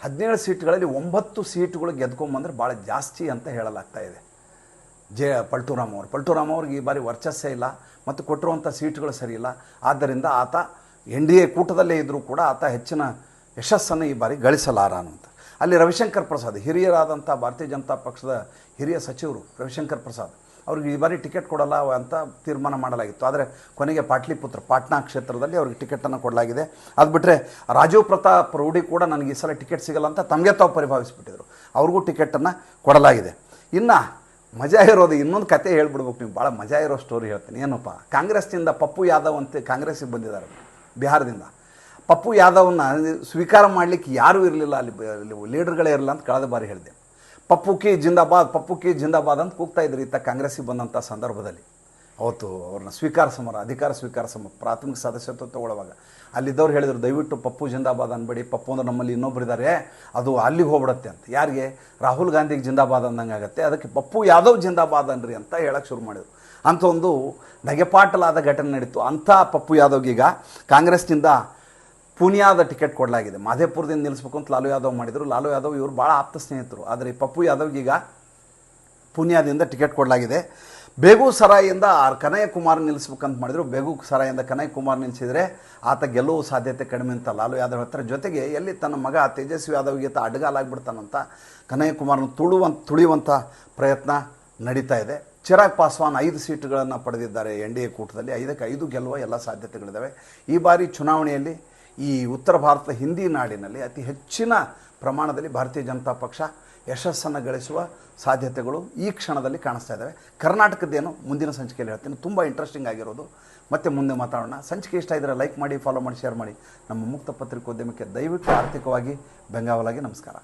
ಹದಿನೇಳು ಸೀಟ್ಗಳಲ್ಲಿ ಒಂಬತ್ತು ಸೀಟುಗಳು ಗೆದ್ಕೊಂಬಂದ್ರೆ ಭಾಳ ಜಾಸ್ತಿ ಅಂತ ಹೇಳಲಾಗ್ತಾ ಇದೆ. ಜೆ ಪಲ್ಟೂರಾಮ್ ಅವರು ಪಲ್ಟೂರಾಮ್ ಅವ್ರಿಗೆ ಈ ಬಾರಿ ವರ್ಚಸ್ಸೇ ಇಲ್ಲ ಮತ್ತು ಕೊಟ್ಟಿರುವಂಥ ಸೀಟ್ಗಳು ಸರಿ ಇಲ್ಲ. ಆದ್ದರಿಂದ ಆತ ಎನ್ ಡಿ ಎ ಕೂಟದಲ್ಲೇ ಇದ್ದರೂ ಕೂಡ ಆತ ಹೆಚ್ಚಿನ ಯಶಸ್ಸನ್ನು ಈ ಬಾರಿ ಗಳಿಸಲಾರ ಅಂತ. ಅಲ್ಲಿ ರವಿಶಂಕರ್ ಪ್ರಸಾದ್, ಹಿರಿಯರಾದಂಥ ಭಾರತೀಯ ಜನತಾ ಪಕ್ಷದ ಹಿರಿಯ ಸಚಿವರು ರವಿಶಂಕರ್ ಪ್ರಸಾದ್, ಅವ್ರಿಗೆ ಈ ಬಾರಿ ಟಿಕೆಟ್ ಕೊಡಲ್ಲ ಅಂತ ತೀರ್ಮಾನ ಮಾಡಲಾಗಿತ್ತು. ಆದರೆ ಕೊನೆಗೆ ಪಾಟ್ಲಿಪುತ್ರ, ಪಾಟ್ನಾ ಕ್ಷೇತ್ರದಲ್ಲಿ ಅವ್ರಿಗೆ ಟಿಕೆಟನ್ನು ಕೊಡಲಾಗಿದೆ. ಅದು ಬಿಟ್ಟರೆ ರಾಜೀವ್ ಪ್ರತಾಪ್ ರೂಢಿ ಕೂಡ ನನಗೆ ಈ ಸಲ ಟಿಕೆಟ್ ಸಿಗಲ್ಲ ಅಂತ ತಮಗೆ ತಾವು ಪರಿಭಾವಿಸಿಬಿಟ್ಟಿದ್ರು. ಅವ್ರಿಗೂ ಟಿಕೆಟನ್ನು ಕೊಡಲಾಗಿದೆ. ಇನ್ನು ಮಜಾ ಇರೋದು ಇನ್ನೊಂದು ಕತೆ ಹೇಳ್ಬಿಡ್ಬೇಕು ನೀವು. ಭಾಳ ಮಜಾ ಇರೋ ಸ್ಟೋರಿ ಹೇಳ್ತೀನಿ. ಏನಪ್ಪ ಕಾಂಗ್ರೆಸ್ನಿಂದ ಪಪ್ಪು ಯಾದವ್ ಅಂತ ಕಾಂಗ್ರೆಸ್ಸಿಗೆ ಬಂದಿದ್ದಾರೆ. ಬಿಹಾರದಿಂದ. ಪಪ್ಪು ಯಾದವ್ನ ಸ್ವೀಕಾರ ಮಾಡಲಿಕ್ಕೆ ಯಾರೂ ಇರಲಿಲ್ಲ, ಅಲ್ಲಿ ಲೀಡರ್ಗಳೇ ಇರಲಿಲ್ಲ ಅಂತ ಕಳೆದ ಬಾರಿ ಹೇಳಿದೆ. ಪಪ್ಪು ಕಿ ಜಿಂದಾಬಾದ್, ಪಪ್ಪು ಕಿ ಜಿಂದಾಬಾದ್ ಅಂತ ಕೂಗ್ತಾ ಇದ್ರು ಇತ್ತ ಕಾಂಗ್ರೆಸ್ಸಿಗೆ ಬಂದಂಥ ಸಂದರ್ಭದಲ್ಲಿ. ಅವತ್ತು ಅವ್ರನ್ನ ಸ್ವೀಕಾರ ಸಮರ, ಅಧಿಕಾರ ಸ್ವೀಕಾರ ಸಮ ಪ್ರಾಥಮಿಕ ಸದಸ್ಯತ್ವ ತಗೊಳ್ಳುವಾಗ. ಅಲ್ಲಿದ್ದವ್ರು ಹೇಳಿದರು, ದಯವಿಟ್ಟು ಪಪ್ಪು ಜಿಂದಾಬಾದ್ ಅನ್ಬೇಡಿ, ಪಪ್ಪು ಅಂದ್ರೆ ನಮ್ಮಲ್ಲಿ ಇನ್ನೊಬ್ರು ಇದ್ದಾರೆ ಅದು ಅಲ್ಲಿಗೆ ಹೋಗ್ಬಿಡತ್ತೆ ಅಂತ. ಯಾರಿಗೆ? ರಾಹುಲ್ ಗಾಂಧಿಗೆ ಜಿಂದಾಬಾದ್ ಅಂದಂಗೆ ಆಗುತ್ತೆ. ಅದಕ್ಕೆ ಪಪ್ಪು ಯಾದವ್ ಜಿಂದಾಬಾದ್ ಅನ್ರಿ ಅಂತ ಹೇಳಕ್ಕೆ ಶುರು ಮಾಡಿದರು. ಅಂತ ಒಂದು ನಗೆಪಾಟಲಾದ ಘಟನೆ ನಡೀತು. ಅಂಥ ಪಪ್ಪು ಯಾದವ್ಗೀಗ ಕಾಂಗ್ರೆಸ್ನಿಂದ ಪೂನಿಯಾದ ಟಿಕೆಟ್ ಕೊಡಲಾಗಿದೆ. ಮಾಧೇಪುರದಿಂದ ನಿಲ್ಲಿಸ್ಬೇಕು ಅಂತ ಲಾಲು ಯಾದವ್ ಮಾಡಿದರು. ಲಾಲು ಯಾದವ್ ಇವರು ಭಾಳ ಆಪ್ತ ಸ್ನೇಹಿತರು. ಆದರೆ ಪಪ್ಪು ಯಾದವ್ಗೀಗ ಪುನಿಯಾದಿಂದ ಟಿಕೆಟ್ ಕೊಡಲಾಗಿದೆ. ಬೇಗೂಸರಾಯಿಂದ ಕನಯ್ಯ ಕುಮಾರ್ ನಿಲ್ಲಿಸ್ಬೇಕಂತ ಮಾಡಿದ್ರು. ಬೇಗೂಸರಾಯಿಂದ ಕನಯ್ಯ ಕುಮಾರ್ ನಿಲ್ಲಿಸಿದರೆ ಆತ ಗೆಲ್ಲುವ ಸಾಧ್ಯತೆ ಕಡಿಮೆ ಅಂತ ಲಾಲು ಯಾದವ್ ಹೇಳ್ತಾರೆ. ಜೊತೆಗೆ ಎಲ್ಲಿ ತನ್ನ ಮಗ ತೇಜಸ್ವಿ ಯಾದವ್ಗೆ ಆತ ಅಡ್ಗಾಲಾಗ್ಬಿಡ್ತಾನಂತ ಕನಯ್ಯ ಕುಮಾರ್ನ ತುಳುವಂತ ತುಳಿಯುವಂಥ ಪ್ರಯತ್ನ ನಡೀತಾ ಇದೆ. ಚಿರಾಗ್ ಪಾಸ್ವಾನ್ ಐದು ಸೀಟುಗಳನ್ನು ಪಡೆದಿದ್ದಾರೆ ಎನ್ ಡಿ ಎ ಕೂಟದಲ್ಲಿ. ಐದಕ್ಕೆ ಐದು ಗೆಲ್ಲುವ ಎಲ್ಲ ಸಾಧ್ಯತೆಗಳಿದ್ದಾವೆ ಈ ಬಾರಿ ಚುನಾವಣೆಯಲ್ಲಿ ಈ ಉತ್ತರ ಭಾರತದ ಹಿಂದಿ ನಾಡಿನಲ್ಲಿ ಅತಿ ಹೆಚ್ಚಿನ ಪ್ರಮಾಣದಲ್ಲಿ ಭಾರತೀಯ ಜನತಾ ಪಕ್ಷ ಯಶಸ್ಸನ್ನು ಗಳಿಸುವ ಸಾಧ್ಯತೆಗಳು ಈ ಕ್ಷಣದಲ್ಲಿ ಕಾಣಿಸ್ತಾ ಇದ್ದಾವೆ. ಕರ್ನಾಟಕದ್ದೇನು ಮುಂದಿನ ಸಂಚಿಕೆಯಲ್ಲಿ ಹೇಳ್ತೀನಿ. ತುಂಬ ಇಂಟ್ರೆಸ್ಟಿಂಗ್ ಆಗಿರೋದು. ಮತ್ತೆ ಮುಂದೆ ಮಾತಾಡೋಣ. ಸಂಚಿಕೆ ಇಷ್ಟ ಇದ್ದರೆ ಲೈಕ್ ಮಾಡಿ ಫಾಲೋ ಮಾಡಿ ಶೇರ್ ಮಾಡಿ. ನಮ್ಮ ಮುಕ್ತ ಪತ್ರಿಕೋದ್ಯಮಕ್ಕೆ ದಯವಿಟ್ಟು ಆರ್ಥಿಕವಾಗಿ ಬೆಂಗಾವಲಾಗಿ ನಮಸ್ಕಾರ.